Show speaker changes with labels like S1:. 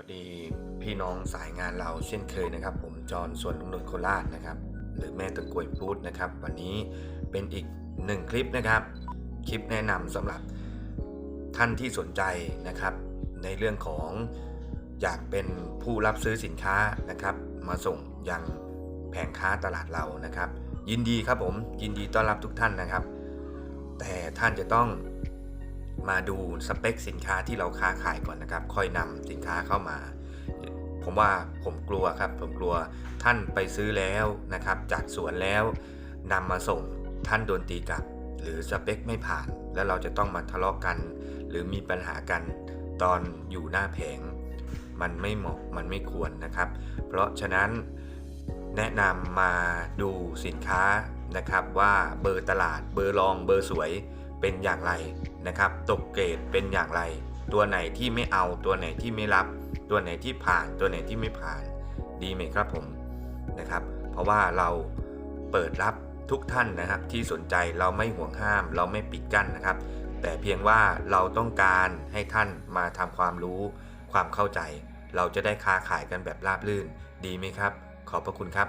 S1: วัสดีพี่น้องสายงานเราเช่นเคยนะครับ ผมจอห์นส่วนลุงนนโคราชนะครับ หรือแม่ตะกวยพูดนะครับ วันนี้เป็นอีกหนึ่งคลิปนะครับ คลิปแนะนำสำหรับท่านที่สนใจนะครับ ในเรื่องของอยากเป็นผู้รับซื้อสินค้านะครับ มาส่งยังแผงค้าตลาดเรานะครับ ยินดีครับผมยินดีต้อนรับทุกท่านนะครับ แต่ท่านจะต้อง มาดูสเปคสินค้าที่เราค้าขายก่อนนะครับ ค่อยนำสินค้าเข้ามา ผมว่าผมกลัวครับ ผมกลัวท่านไปซื้อแล้วนะครับ จากสวนแล้วนำมาส่งท่านโดนตีกลับ หรือสเปคไม่ผ่าน แล้วเราจะต้องมาทะเลาะกัน หรือมีปัญหากันตอนอยู่หน้าแผง มันไม่เหมาะมันไม่ควรนะครับ เพราะฉะนั้นแนะนำมาดูสินค้านะครับว่าเบอร์ตลาดเบอร์รองเบอร์สวย เป็นอย่างไรนะครับ ตกเกรดเป็นอย่างไร ตัวไหนที่ไม่เอาตัวไหนที่ไม่รับ ตัวไหนที่ผ่านตัวไหนที่ไม่ผ่านดีไหมครับผมนะครับ เพราะว่าเราเปิดรับทุกท่านนะครับ ที่สนใจเราไม่ห่วงห้าม เราไม่ปิดกั้นนะครับ แต่เพียงว่าเราต้องการให้ท่านมาทำความรู้ความเข้าใจ เราจะได้ค้าขายกันแบบราบรื่น ดีไหมครับ ขอบพระคุณครับ